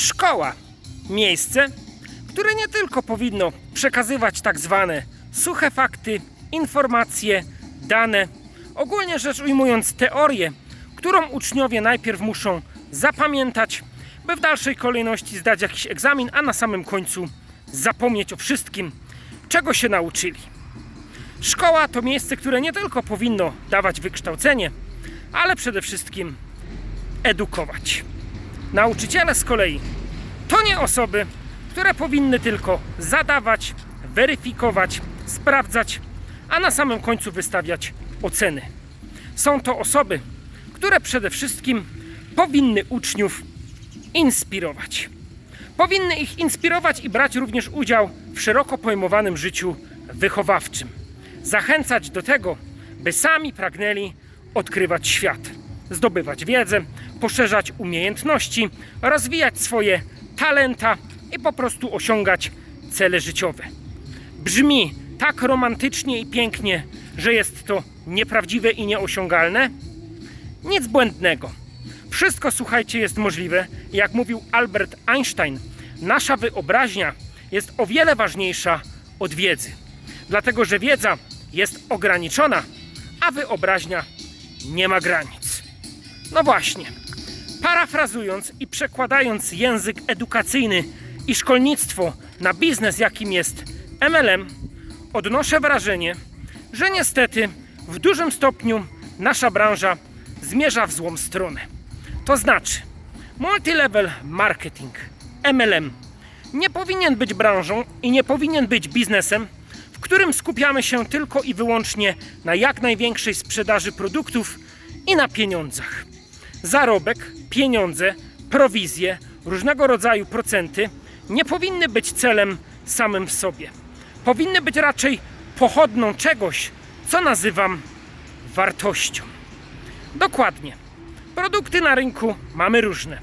Szkoła. Miejsce, które nie tylko powinno przekazywać tak zwane suche fakty, informacje, dane, ogólnie rzecz ujmując teorię, którą uczniowie najpierw muszą zapamiętać, by w dalszej kolejności zdać jakiś egzamin, a na samym końcu zapomnieć o wszystkim, czego się nauczyli. Szkoła to miejsce, które nie tylko powinno dawać wykształcenie, ale przede wszystkim edukować. Nauczyciele z kolei to nie osoby, które powinny tylko zadawać, weryfikować, sprawdzać, a na samym końcu wystawiać oceny. Są to osoby, które przede wszystkim powinny uczniów inspirować. Powinny ich inspirować i brać również udział w szeroko pojmowanym życiu wychowawczym. Zachęcać do tego, by sami pragnęli odkrywać świat, zdobywać wiedzę, poszerzać umiejętności, rozwijać swoje talenta i po prostu osiągać cele życiowe. Brzmi tak romantycznie i pięknie, że jest to nieprawdziwe i nieosiągalne? Nic błędnego. Wszystko, słuchajcie, jest możliwe. Jak mówił Albert Einstein, nasza wyobraźnia jest o wiele ważniejsza od wiedzy. Dlatego, że wiedza jest ograniczona, a wyobraźnia nie ma granic. No właśnie. Parafrazując i przekładając język edukacyjny i szkolnictwo na biznes, jakim jest MLM, odnoszę wrażenie, że niestety w dużym stopniu nasza branża zmierza w złą stronę. To znaczy, multilevel marketing, MLM, nie powinien być branżą i nie powinien być biznesem, w którym skupiamy się tylko i wyłącznie na jak największej sprzedaży produktów i na pieniądzach. Zarobek, pieniądze, prowizje, różnego rodzaju procenty nie powinny być celem samym w sobie. Powinny być raczej pochodną czegoś, co nazywam wartością. Dokładnie. Produkty na rynku mamy różne.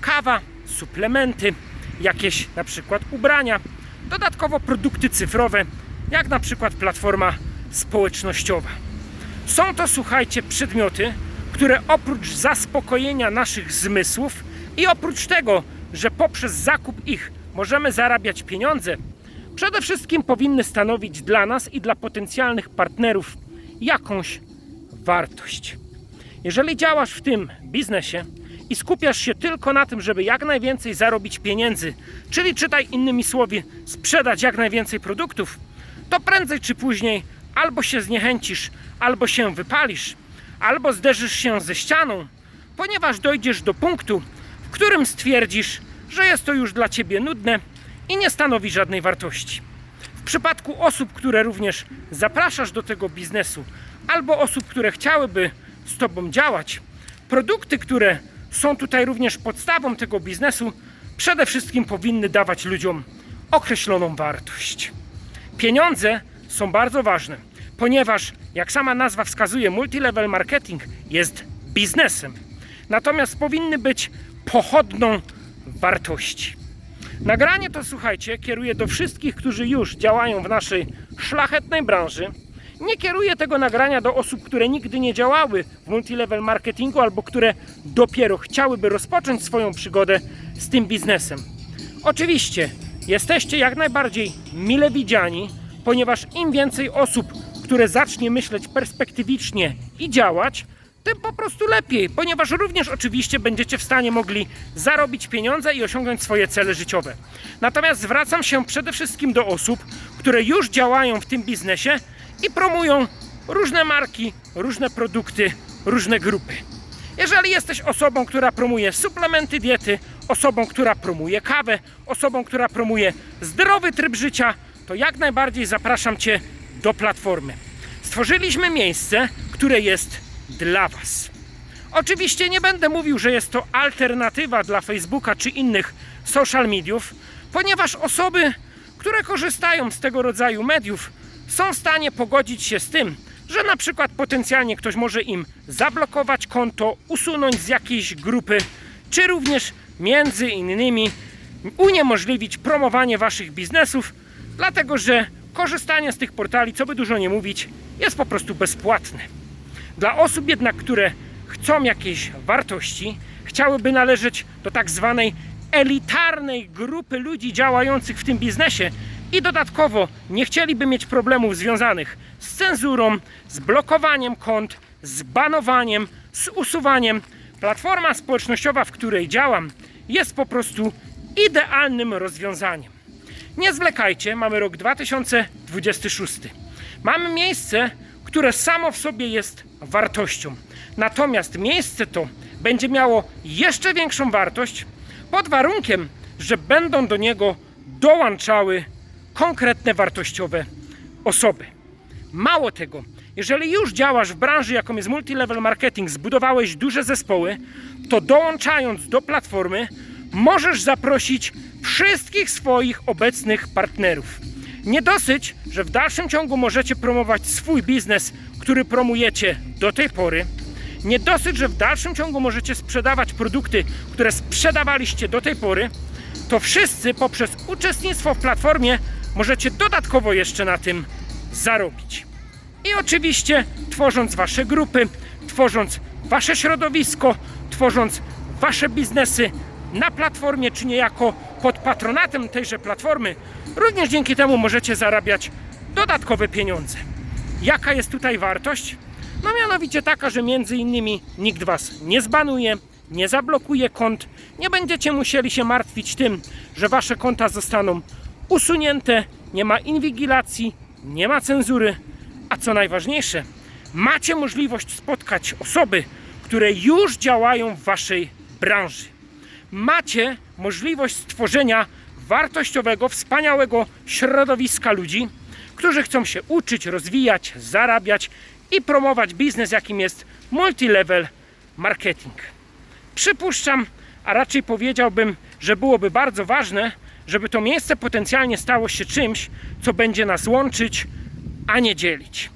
Kawa, suplementy, jakieś na przykład ubrania, dodatkowo produkty cyfrowe, jak na przykład platforma społecznościowa. Są to, słuchajcie, przedmioty, które oprócz zaspokojenia naszych zmysłów i oprócz tego, że poprzez zakup ich możemy zarabiać pieniądze, przede wszystkim powinny stanowić dla nas i dla potencjalnych partnerów jakąś wartość. Jeżeli działasz w tym biznesie i skupiasz się tylko na tym, żeby jak najwięcej zarobić pieniędzy, czyli czytaj innymi słowy, sprzedać jak najwięcej produktów, to prędzej czy później albo się zniechęcisz, albo się wypalisz, albo zderzysz się ze ścianą, ponieważ dojdziesz do punktu, w którym stwierdzisz, że jest to już dla ciebie nudne i nie stanowi żadnej wartości. W przypadku osób, które również zapraszasz do tego biznesu, albo osób, które chciałyby z Tobą działać, produkty, które są tutaj również podstawą tego biznesu, przede wszystkim powinny dawać ludziom określoną wartość. Pieniądze są bardzo ważne, ponieważ, jak sama nazwa wskazuje, multilevel marketing jest biznesem. Natomiast powinny być pochodną wartości. Nagranie to, słuchajcie, kieruję do wszystkich, którzy już działają w naszej szlachetnej branży. Nie kieruję tego nagrania do osób, które nigdy nie działały w multilevel marketingu albo które dopiero chciałyby rozpocząć swoją przygodę z tym biznesem. Oczywiście jesteście jak najbardziej mile widziani, ponieważ im więcej osób, które zacznie myśleć perspektywicznie i działać, tym po prostu lepiej, ponieważ również oczywiście będziecie w stanie mogli zarobić pieniądze i osiągnąć swoje cele życiowe. Natomiast zwracam się przede wszystkim do osób, które już działają w tym biznesie i promują różne marki, różne produkty, różne grupy. Jeżeli jesteś osobą, która promuje suplementy diety, osobą, która promuje kawę, osobą, która promuje zdrowy tryb życia, to jak najbardziej zapraszam Cię do platformy. Stworzyliśmy miejsce, które jest dla Was. Oczywiście nie będę mówił, że jest to alternatywa dla Facebooka czy innych social mediów, ponieważ osoby, które korzystają z tego rodzaju mediów, są w stanie pogodzić się z tym, że na przykład potencjalnie ktoś może im zablokować konto, usunąć z jakiejś grupy, czy również między innymi uniemożliwić promowanie waszych biznesów, dlatego że korzystanie z tych portali, co by dużo nie mówić, jest po prostu bezpłatne. Dla osób jednak, które chcą jakiejś wartości, chciałyby należeć do tak zwanej elitarnej grupy ludzi działających w tym biznesie i dodatkowo nie chcieliby mieć problemów związanych z cenzurą, z blokowaniem kont, z banowaniem, z usuwaniem, platforma społecznościowa, w której działam, jest po prostu idealnym rozwiązaniem. Nie zwlekajcie, mamy rok 2026. Mamy miejsce, które samo w sobie jest wartością. Natomiast miejsce to będzie miało jeszcze większą wartość pod warunkiem, że będą do niego dołączały konkretne wartościowe osoby. Mało tego, jeżeli już działasz w branży, jaką jest multilevel marketing, zbudowałeś duże zespoły, to dołączając do platformy, możesz zaprosić wszystkich swoich obecnych partnerów. Nie dosyć, że w dalszym ciągu możecie promować swój biznes, który promujecie do tej pory. Nie dosyć, że w dalszym ciągu możecie sprzedawać produkty, które sprzedawaliście do tej pory, to wszyscy poprzez uczestnictwo w platformie możecie dodatkowo jeszcze na tym zarobić. I oczywiście tworząc wasze grupy, tworząc wasze środowisko, tworząc wasze biznesy na platformie, czy niejako pod patronatem tejże platformy, również dzięki temu możecie zarabiać dodatkowe pieniądze. Jaka jest tutaj wartość? No mianowicie taka, że między innymi nikt was nie zbanuje, nie zablokuje kont, nie będziecie musieli się martwić tym, że wasze konta zostaną usunięte, nie ma inwigilacji, nie ma cenzury, a co najważniejsze, macie możliwość spotkać osoby, które już działają w waszej branży. Macie możliwość stworzenia wartościowego, wspaniałego środowiska ludzi, którzy chcą się uczyć, rozwijać, zarabiać i promować biznes, jakim jest multilevel marketing. Przypuszczam, a raczej powiedziałbym, że byłoby bardzo ważne, żeby to miejsce potencjalnie stało się czymś, co będzie nas łączyć, a nie dzielić.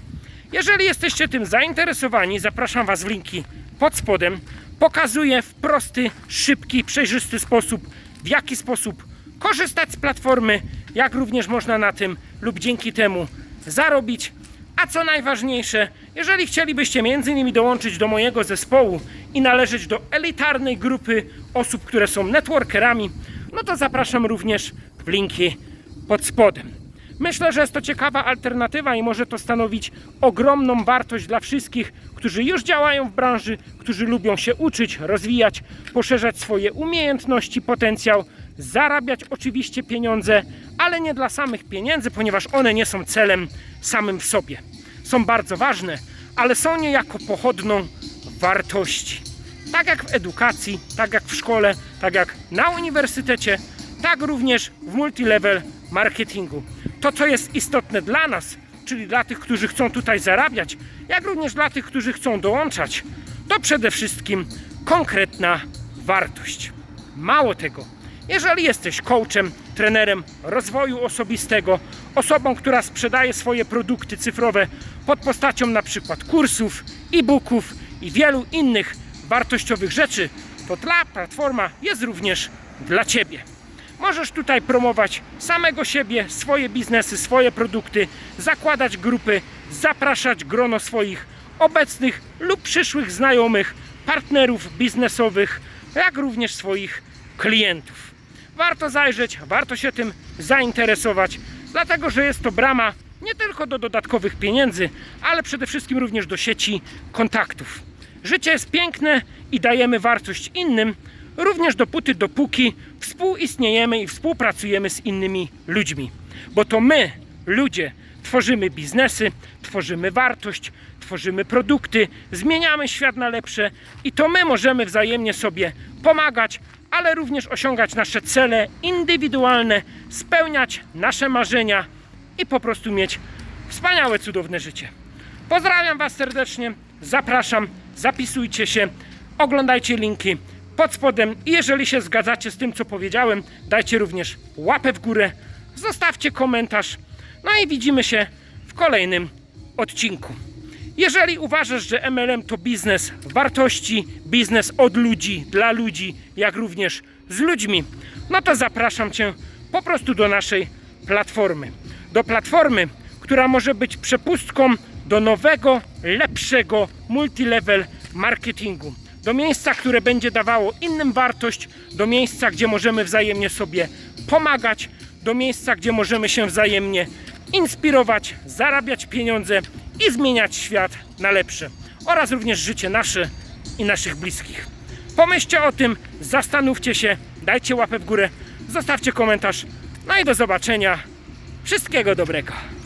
Jeżeli jesteście tym zainteresowani, zapraszam Was w linki pod spodem. Pokazuję w prosty, szybki, przejrzysty sposób, w jaki sposób korzystać z platformy, jak również można na tym lub dzięki temu zarobić. A co najważniejsze, jeżeli chcielibyście między innymi dołączyć do mojego zespołu i należeć do elitarnej grupy osób, które są networkerami, no to zapraszam również w linki pod spodem. Myślę, że jest to ciekawa alternatywa i może to stanowić ogromną wartość dla wszystkich, którzy już działają w branży, którzy lubią się uczyć, rozwijać, poszerzać swoje umiejętności, potencjał, zarabiać oczywiście pieniądze, ale nie dla samych pieniędzy, ponieważ one nie są celem samym w sobie. Są bardzo ważne, ale są niejako pochodną wartości. Tak jak w edukacji, tak jak w szkole, tak jak na uniwersytecie, tak również w multilevel marketingu. To, co jest istotne dla nas, czyli dla tych, którzy chcą tutaj zarabiać, jak również dla tych, którzy chcą dołączać, to przede wszystkim konkretna wartość. Mało tego, jeżeli jesteś coachem, trenerem rozwoju osobistego, osobą, która sprzedaje swoje produkty cyfrowe pod postacią na przykład kursów, e-booków i wielu innych wartościowych rzeczy, to ta platforma jest również dla Ciebie. Możesz tutaj promować samego siebie, swoje biznesy, swoje produkty, zakładać grupy, zapraszać grono swoich obecnych lub przyszłych znajomych, partnerów biznesowych, jak również swoich klientów. Warto zajrzeć, warto się tym zainteresować, dlatego że jest to brama nie tylko do dodatkowych pieniędzy, ale przede wszystkim również do sieci kontaktów. Życie jest piękne i dajemy wartość innym, również dopóty, dopóki współistniejemy i współpracujemy z innymi ludźmi. Bo to my, ludzie, tworzymy biznesy, tworzymy wartość, tworzymy produkty, zmieniamy świat na lepsze i to my możemy wzajemnie sobie pomagać, ale również osiągać nasze cele indywidualne, spełniać nasze marzenia i po prostu mieć wspaniałe, cudowne życie. Pozdrawiam Was serdecznie, zapraszam, zapisujcie się, oglądajcie linki pod spodem i jeżeli się zgadzacie z tym, co powiedziałem, dajcie również łapę w górę, zostawcie komentarz, no i widzimy się w kolejnym odcinku. Jeżeli uważasz, że MLM to biznes wartości, biznes od ludzi, dla ludzi, jak również z ludźmi, no to zapraszam Cię po prostu do naszej platformy. Do platformy, która może być przepustką do nowego, lepszego multilevel marketingu. Do miejsca, które będzie dawało innym wartość, do miejsca, gdzie możemy wzajemnie sobie pomagać, do miejsca, gdzie możemy się wzajemnie inspirować, zarabiać pieniądze i zmieniać świat na lepsze oraz również życie nasze i naszych bliskich. Pomyślcie o tym, zastanówcie się, dajcie łapę w górę, zostawcie komentarz. No i do zobaczenia. Wszystkiego dobrego.